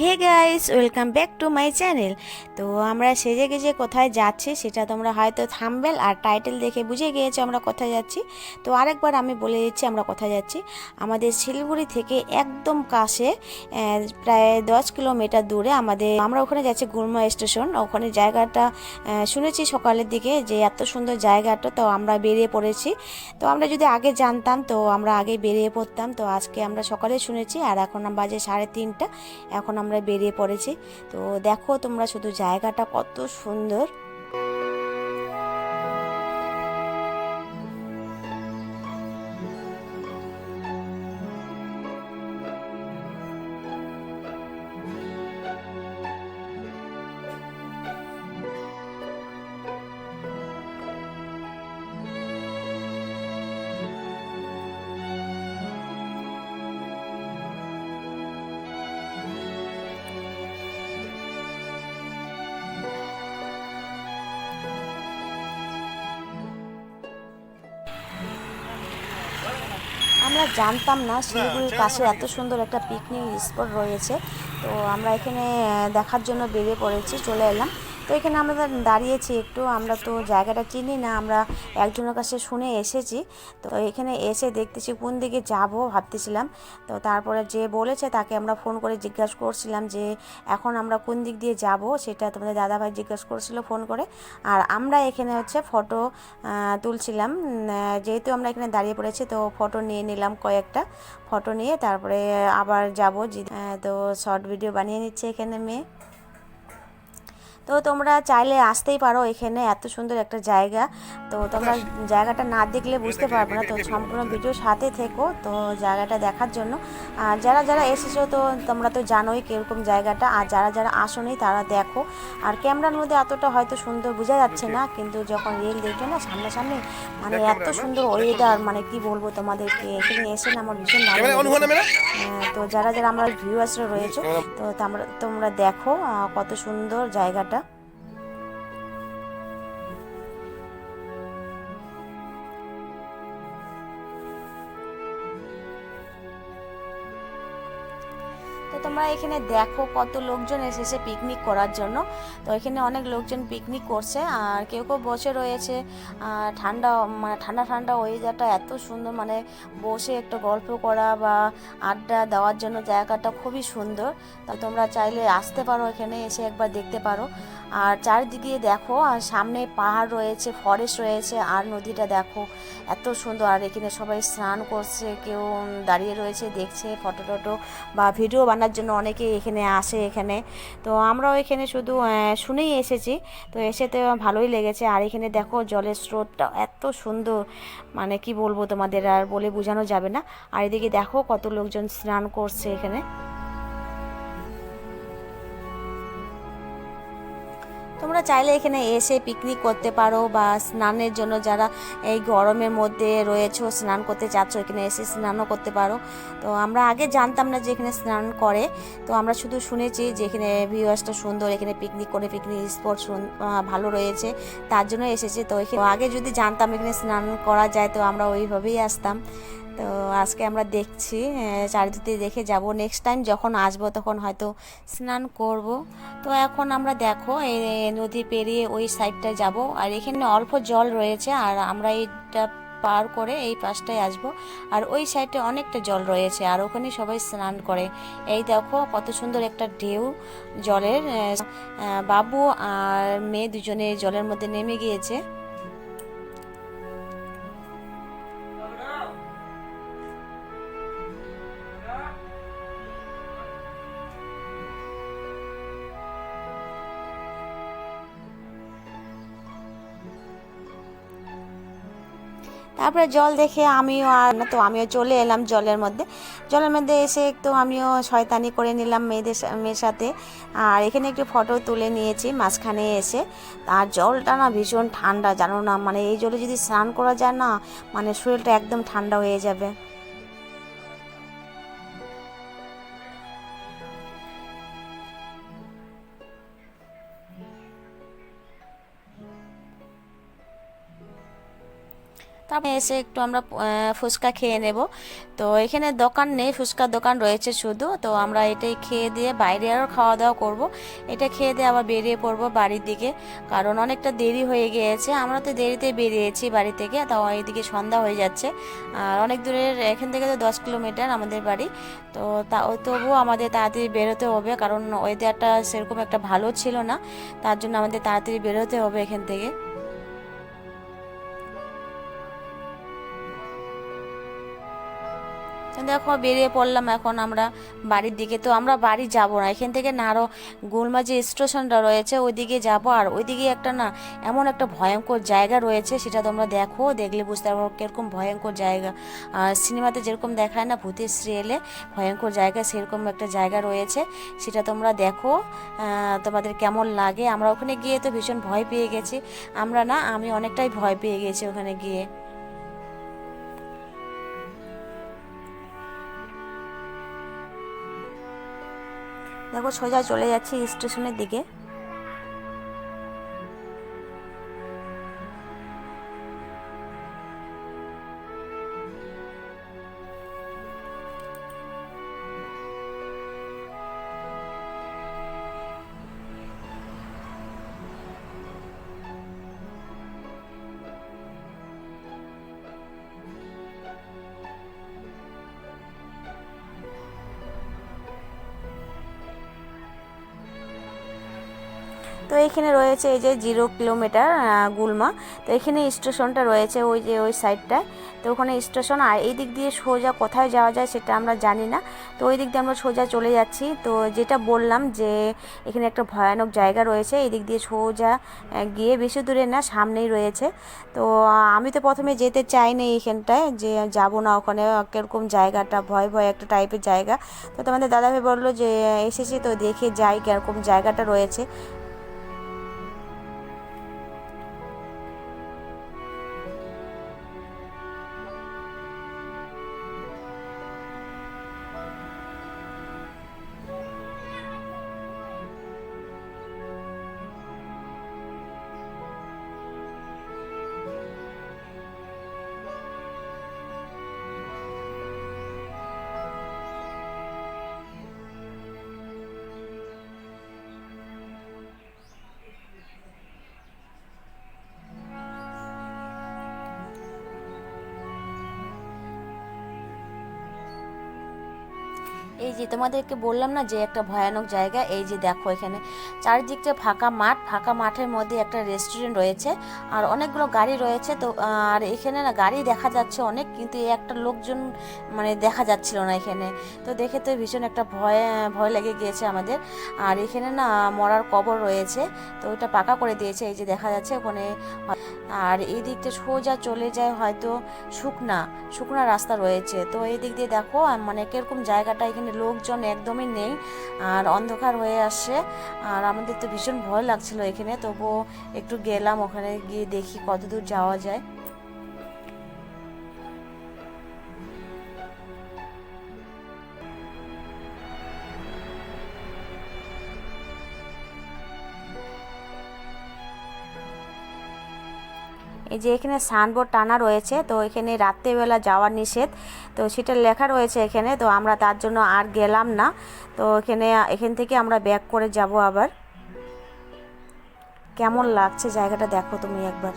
Hey guys, welcome back to my channel. তো আমরা সেজে গেজে কোথায় যাচ্ছি সেটা তোমরা হয়তো থামবেল আর টাইটেল দেখে বুঝে গিয়েছো আমরা কোথায় যাচ্ছি। তো আরেকবার আমি বলে দিচ্ছি আমরা কোথায় যাচ্ছি। আমাদের শিলিগুড়ি থেকে একদম কাছে প্রায় দশ কিলোমিটার দূরে আমাদের, আমরা ওখানে যাচ্ছি গুলমা স্টেশন। ওখানে জায়গাটা শুনেছি সকালের দিকে যে এত সুন্দর জায়গাটা, তো আমরা বেরিয়ে পড়েছি। তো আমরা যদি আগে জানতাম, তো আমরা আগে বেরিয়ে পড়তাম। তো আজকে আমরা সকালে শুনেছি আর এখন বাজে সাড়ে তিনটা। এখন আমরা বেরিয়ে পড়েছি। তো দেখো তোমরা শুধু জায়গাটা কত সুন্দর। আমরা জানতাম না শিলিগুড়ির কাছে এত সুন্দর একটা পিকনিক স্পট রয়েছে। তো আমরা এখানে দেখার জন্য বেরিয়ে পড়েছি চলে এলাম। তো এখানে আমরা দাঁড়িয়েছি একটু, আমরা তো জায়গাটা চিনি না, আমরা একজনের কাছে শুনে এসেছি। তো এখানে এসে দেখতেছি কোন দিকে যাব ভাবতেছিলাম। তো তারপরে যে বলেছে তাকে আমরা ফোন করে জিজ্ঞাসা করছিলাম যে এখন আমরা কোন দিক দিয়ে যাব, সেটা তোমাদের দাদাভাই জিজ্ঞাসা করছিল ফোন করে। আর আমরা এখানে হচ্ছে ফটো তুলছিলাম। যেহেতু আমরা এখানে দাঁড়িয়ে পড়েছি, তো ফটো নিয়ে নিলাম কয়েকটা। ফটো নিয়ে তারপরে আবার যাব তো শর্ট ভিডিও বানিয়ে নিচ্ছে এখানে মেয়ে। তো তোমরা চাইলে আসতেই পারো এখানে এত সুন্দর একটা জায়গা। তো তোমরা জায়গাটা না দেখলে বুঝতে পারবে না। তো সম্পূর্ণ ভিডিওর সাথে থেকো তো জায়গাটা দেখার জন্য। আর যারা যারা এসেছ তো তোমরা তো জানোই কীরকম জায়গাটা। আর যারা যারা আসোনি তারা দেখো। আর ক্যামেরার মধ্যে এতটা হয়তো সুন্দর বোঝা যাচ্ছে না কিন্তু যখন রিল দেখবে না সামনাসামনি মানে এত সুন্দর ওয়েদার মানে কি বলব তোমাদেরকে? এখানে এসে না আমার ভীষণ ভালো হ্যাঁ, তো যারা যারা আমরা ভিউয়ার্সরা রয়েছে তো তোমরা দেখো কত সুন্দর জায়গাটা। তোমরা এখানে দেখো কত লোকজন এসেছে পিকনিক করার জন্য। তো এখানে অনেক লোকজন পিকনিক করছে, আর কেউ কেউ বসে রয়েছে। ঠান্ডা মানে ঠান্ডা ঠান্ডা ওয়েদারটা এত সুন্দর মানে বসে একটু গল্প করা বা আড্ডা দেওয়ার জন্য জায়গাটা খুবই সুন্দর। তা তোমরা চাইলে আসতে পারো এখানে, এসে একবার দেখতে পারো। আর চারিদিকে দেখো, আর সামনে পাহাড় রয়েছে ফরেস্ট রয়েছে, আর নদীটা দেখো, এত সুন্দর। আর এখানে সবাই স্নান করছে, কেউ দাঁড়িয়ে রয়েছে, দেখছে ফটো টটো বা ভিডিও বানার জন্য অনেকে এখানে আসে এখানে। তো আমরাও এখানে শুধু শুনেই এসেছি। তো এসে তো ভালোই লেগেছে। আর এখানে দেখো জলের স্রোতটা এত সুন্দর। মানে কি বলব তোমাদের, আর বলে বোঝানো যাবে না। আর এদিকে দেখো কত লোকজন স্নান করছে এখানে। চাইলে এখানে এসে পিকনিক করতে পারো বা স্নানের জন্য যারা এই গরমের মধ্যে রয়েছো, স্নান করতে চাচ্ছ, এখানে এসে স্নানও করতে পারো। তো আমরা আগে জানতাম না যে এখানে স্নান করে। তো আমরা শুধু শুনেছি যে এখানে ভিউয়ার্সটা সুন্দর, এখানে পিকনিক করে পিকনিক স্পট ভালো রয়েছে, তার জন্য এসেছে। তো এখানে আগে যদি জানতাম এখানে স্নান করা যায়, তো আমরা ওইভাবেই আসতাম। তো আজকে আমরা দেখছি চারিদিকে দেখে যাব। নেক্সট টাইম যখন আসব তখন হয়তো স্নান করব। তো এখন আমরা দেখো এই নদী পেরিয়ে ওই সাইডটায় যাব। আর এখানে অল্প জল রয়েছে, আর আমরা এইটা পার করে এই পাশটায় আসব। আর ওই সাইডে অনেকটা জল রয়েছে, আর ওখানে সবাই স্নান করে। এই দেখো কত সুন্দর একটা ঢেউ জলের বাবু আর মেয়ে দুজনে জলের মধ্যে নেমে গিয়েছে। তারপরে জল দেখে আমিও আর না তো, আমিও চলে এলাম জলের মধ্যে। জলের মধ্যে এসে একটু আমিও শয়তানি করে নিলাম মেয়েদের মেয়ের সাথে। আর এখানে একটু ফটো তুলে নিয়েছি মাঝখানে এসে। আর জলটা না ভীষণ ঠান্ডা, জানো না মানে এই জলে যদি স্নান করা যায় না মানে শরীরটা একদম ঠান্ডা হয়ে যাবে। তারপরে এসে একটু আমরা ফুচকা খেয়ে নেব। তো এখানে দোকান নেই, ফুচকার দোকান রয়েছে শুধু। তো আমরা এটাই খেয়ে দিয়ে বাইরে আরও খাওয়া দাওয়া করব। এটা খেয়ে দিয়ে আবার বেরিয়ে পড়ব বাড়ির দিকে। কারণ অনেকটা দেরি হয়ে গিয়েছে। আমরা তো দেরিতে বেরিয়েছি বাড়ি থেকে, তাও এইদিকে সন্ধ্যা হয়ে যাচ্ছে। আর অনেক দূরের, এখান থেকে তো দশ কিলোমিটার আমাদের বাড়ি। তো তা, তবুও আমাদের তাড়াতাড়ি বেরোতে হবে। কারণ ওয়েদারটা সেরকম একটা ভালো ছিল না। তার জন্য আমাদের তাড়াতাড়ি বেরোতে হবে এখান থেকে। দেখো বেরিয়ে পড়লাম এখন আমরা বাড়ির দিকে। তো আমরা বাড়ি যাব না। এখান থেকে না আরও গোলমা যে স্টেশনটা রয়েছে, ওইদিকে যাব। আর ওইদিকে একটা না এমন একটা ভয়ঙ্কর জায়গা রয়েছে, সেটা তোমরা দেখো, দেখলে বুঝতে পারব কীরকম ভয়ঙ্কর জায়গা। আর সিনেমাতে যেরকম দেখায় না ভূতের সিরিয়ালে ভয়ঙ্কর জায়গা সেরকম একটা জায়গা রয়েছে, সেটা তোমরা দেখো। তোমাদের কেমন লাগে? আমরা ওখানে গিয়ে তো ভীষণ ভয় পেয়ে গেছি। আমরা না, আমি অনেকটাই ভয় পেয়ে গেছি ওখানে গিয়ে। দেখো সোজা চলে যাচ্ছি স্টেশনের দিকে। তো এখানে রয়েছে এই যে জিরো কিলোমিটার গুলমা। তো এখানে স্টেশনটা রয়েছে ওই যে ওই সাইডটায় তো ওখানে স্টেশন, আর এই দিক দিয়ে সোজা কোথায় যাওয়া যায় সেটা আমরা জানি না। তো ওই দিক দিয়ে আমরা সোজা চলে যাচ্ছি। তো যেটা বললাম যে এখানে একটা ভয়ানক জায়গা রয়েছে, এই দিক দিয়ে সোজা গিয়ে বেশি দূরে না, সামনেই রয়েছে। তো আমি তো প্রথমে যেতে চাইনি এইখানটায় যে যাব না ওখানে, কীরকম জায়গাটা, ভয় ভয় একটা টাইপের জায়গা। তো তোমাদের দাদাভাই বলল যে, এসেছি তো দেখে যাই কীরকম জায়গাটা রয়েছে। এই যে তোমাদেরকে বললাম না যে একটা ভয়ানক জায়গা, এই যে দেখো এখানে। চারিদিকটা ফাঁকা মাঠ, ফাঁকা মাঠের মধ্যে একটা রেস্টুরেন্ট রয়েছে, আর অনেকগুলো গাড়ি রয়েছে। তো, আর এখানে না গাড়ি দেখা যাচ্ছে অনেক, কিন্তু এই একটা লোকজন মানে দেখা যাচ্ছিল না এখানে। তো দেখে তো ভীষণ একটা ভয় ভয় লেগে গিয়েছে আমাদের। আর এখানে না মরার কবর রয়েছে, তো ওটা পাকা করে দিয়েছে, এই যে দেখা যাচ্ছে ওখানে। আর এই দিকটা সোজা চলে যায় হয়তো শুকনা শুকনা রাস্তা রয়েছে। তো এই দিক দিয়ে দেখো মানে কীরকম জায়গাটা এখানে লোকজন একদমই নেই আর অন্ধকার হয়ে আসে। আর আমাদের তো ভীষণ ভয় লাগছিল এখানে, তবুও একটু গেলাম ওখানে গিয়ে দেখি কতদূর যাওয়া যায়। এই যে এখানে সানবোর্ড টানা রয়েছে, তো এখানে রাত্রেবেলা যাওয়ার নিষেধ। তো সেটা লেখা রয়েছে এখানে, তো আমরা তার জন্য আর গেলাম না। তো এখানে, এখান থেকে আমরা ব্যাক করে যাব আবার। কেমন লাগছে জায়গাটা দেখো তুমি একবার।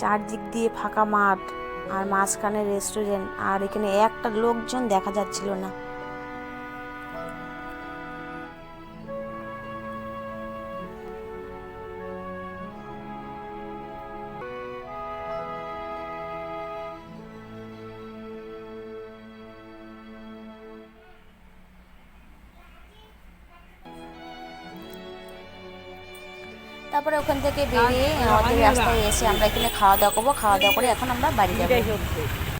চারদিক দিয়ে ফাঁকা মাঠ আর মাঝখানে রেস্টুরেন্ট আর এখানে একটা লোকজন দেখা যাচ্ছিল না। তারপরে ওখান থেকে বেরিয়ে আমাদের রাস্তায় এসে আমরা এখানে খাওয়া দাওয়া করব। খাওয়া দাওয়া করে এখন আমরা বাড়ি যাব।